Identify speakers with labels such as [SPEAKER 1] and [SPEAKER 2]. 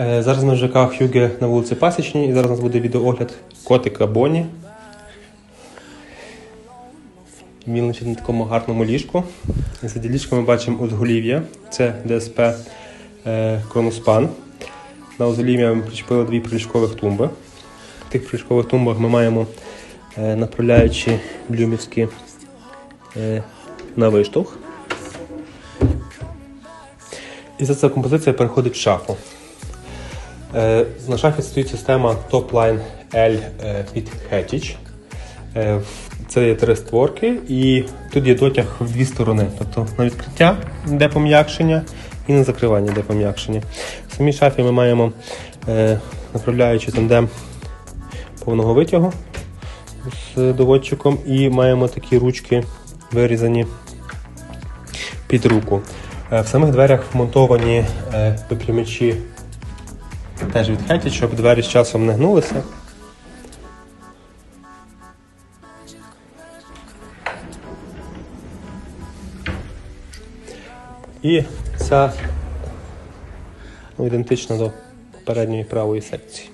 [SPEAKER 1] Е, Зараз ми в ЖК Хюге на вулиці Пасічній, і зараз у нас буде відеоогляд котика Боні. Він лежить на такому гарному ліжку. За ліжком ми бачимо узголів'я. Це ДСП е, Кроноспан. На узголів'я ми причепили дві приліжкових тумби. В тих приліжкових тумбах ми маємо е, направляючі блюмівські на виштовх. І за ця композиція переходить в шафу. Е, На шафі стоїть система Topline L е, від Hettich. Е, Це є три створки, і тут є дотяг в дві сторони. Тобто на відкриття йде пом'якшення і на закривання йде пом'якшення. В самій шафі ми маємо е, направляючи тандем повного витягу з доводчиком і маємо такі ручки вирізані під руку. Е, В самих дверях вмонтовані е, випрямачі теж від щоб двері з часом не гнулися. І ця ну, ідентична до передньої правої секції.